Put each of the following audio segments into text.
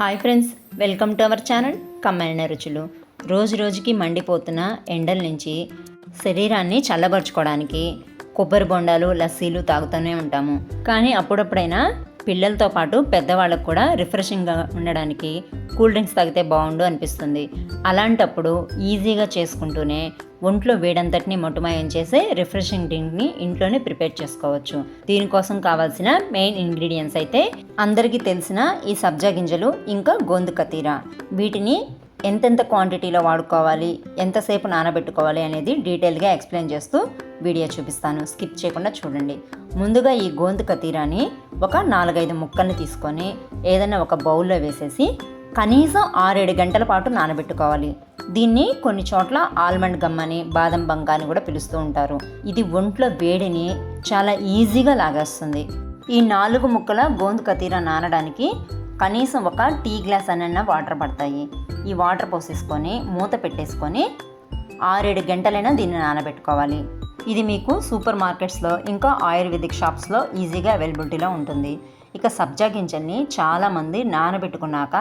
Hi friends welcome to our channel కమ్మలిన రుచులు. రోజు రోజుకి మండిపోతున్న ఎండల నుంచి శరీరాన్ని చల్లబరుచుకోవడానికి కొబ్బరి బొండాలు లస్సీలు తాగుతూనే ఉంటాము. కానీ అప్పుడప్పుడైనా పిల్లలతో పాటు పెద్దవాళ్ళకు కూడా రిఫ్రెషింగ్గా ఉండడానికి కూల్ డ్రింక్స్ తాగితే బాగుండు అనిపిస్తుంది. అలాంటప్పుడు ఈజీగా చేసుకుంటూనే ఒంట్లో వేడంతటిని మొట్టమాయం చేసే రిఫ్రెషింగ్ డ్రింక్ని ఇంట్లోనే ప్రిపేర్ చేసుకోవచ్చు. దీనికోసం కావాల్సిన మెయిన్ ఇంగ్రీడియంట్స్ అయితే అందరికీ తెలిసిన ఈ సబ్జా గింజలు ఇంకా గోందు కతీరా. వీటిని ఎంతెంత క్వాంటిటీలో వాడుకోవాలి ఎంతసేపు నానబెట్టుకోవాలి అనేది డీటెయిల్గా ఎక్స్ప్లెయిన్ చేస్తూ వీడియో చూపిస్తాను. స్కిప్ చేయకుండా చూడండి. ముందుగా ఈ గోందు కతీరాని ఒక నాలుగైదు ముక్కల్ని తీసుకొని ఏదైనా ఒక బౌల్లో వేసేసి కనీసం ఆరేడు గంటల పాటు నానబెట్టుకోవాలి. దీన్ని కొన్ని చోట్ల ఆల్మండ్ గమ్ అని బాదం బంక అని కూడా పిలుస్తూ ఉంటారు. ఇది ఒంట్లో వేడిని చాలా ఈజీగా లాగేస్తుంది. ఈ నాలుగు ముక్కల గోందు కతీర నానడానికి కనీసం ఒక టీ గ్లాస్ అన్న వాటర్ పడతాయి. ఈ వాటర్ పోసేసుకొని మూత పెట్టేసుకొని ఆరేడు గంటలైనా దీన్ని నానబెట్టుకోవాలి. ఇది మీకు సూపర్ మార్కెట్స్లో ఇంకా ఆయుర్వేదిక్ షాప్స్లో ఈజీగా అవైలబిలిటీలో ఉంటుంది. ఇక సబ్జా గింజల్ని చాలామంది నానబెట్టుకున్నాక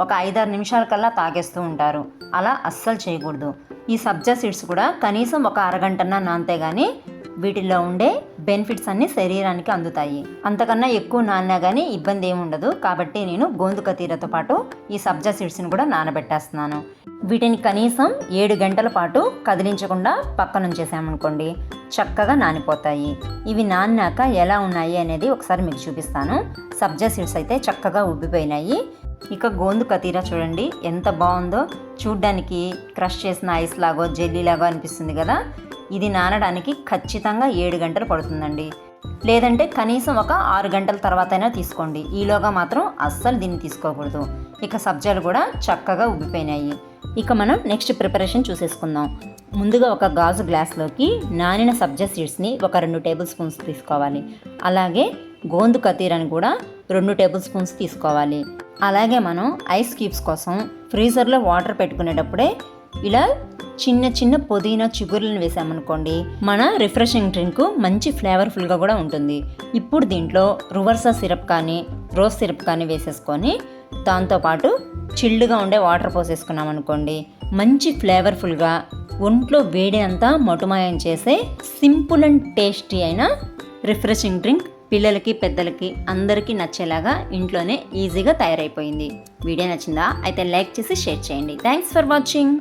ఒక ఐదారు నిమిషాల కల్లా తాగేస్తూ ఉంటారు. అలా అస్సలు చేయకూడదు. ఈ సబ్జా సీడ్స్ కూడా కనీసం ఒక అరగంటన్నా నానితే కానీ వీటిలో ఉండే బెనిఫిట్స్ అన్ని శరీరానికి అందుతాయి. అంతకన్నా ఎక్కువ నానినా కానీ ఇబ్బంది ఏమి ఉండదు. కాబట్టి నేను గోందు కతీరతో పాటు ఈ సబ్జా సీడ్స్ని కూడా నానబెట్టేస్తున్నాను. వీటిని కనీసం ఏడు గంటల పాటు కదిలించకుండా పక్కనుంచేసామనుకోండి చక్కగా నానిపోతాయి. ఇవి నానినాక ఎలా ఉన్నాయి అనేది ఒకసారి మీకు చూపిస్తాను. సబ్జా సీడ్స్ అయితే చక్కగా ఉబ్బిపోయినాయి. ఇక గోందు కతీరా చూడండి ఎంత బాగుందో. చూడ్డానికి క్రష్ చేసిన ఐస్ లాగో జెల్లీ లాగో అనిపిస్తుంది కదా. ఇది నానడానికి ఖచ్చితంగా ఏడు గంటలు పడుతుందండి. లేదంటే కనీసం ఒక ఆరు గంటల తర్వాత అయినా తీసుకోండి. ఈలోగా మాత్రం అస్సలు దీన్ని తీసుకోకూడదు. ఇక సబ్జాలు కూడా చక్కగా ఉబ్బిపోయినాయి. ఇక మనం నెక్స్ట్ ప్రిపరేషన్ చూసేసుకుందాం. ముందుగా ఒక గాజు గ్లాస్లోకి నానిన సబ్జా సీడ్స్ని ఒక రెండు టేబుల్ స్పూన్స్ తీసుకోవాలి. అలాగే గోందు కతీరని కూడా రెండు టేబుల్ స్పూన్స్ తీసుకోవాలి. అలాగే మనం ఐస్ క్యూబ్స్ కోసం ఫ్రీజర్లో వాటర్ పెట్టుకునేటప్పుడే ఇలా చిన్న చిన్న పుదీనా చిగురులను వేసామనుకోండి మన రిఫ్రెషింగ్ డ్రింక్ మంచి ఫ్లేవర్ఫుల్గా కూడా ఉంటుంది. ఇప్పుడు దీంట్లో రువర్సా సిరప్ కానీ రోజ్ సిరప్ కానీ వేసేసుకొని దాంతోపాటు చిల్డ్గా ఉండే వాటర్ పోసేసుకున్నాం అనుకోండి మంచి ఫ్లేవర్ఫుల్గా ఒంట్లో వేడి అంతా మొటుమాయం చేసే సింపుల్ అండ్ టేస్టీ అయిన రిఫ్రెషింగ్ డ్రింక్ పిల్లలకి పెద్దలకి అందరికీ నచ్చేలాగా ఇంట్లోనే ఈజీగా తయారైపోయింది. వీడియో నచ్చిందా? అయితే లైక్ చేసి షేర్ చేయండి. Thanks for watching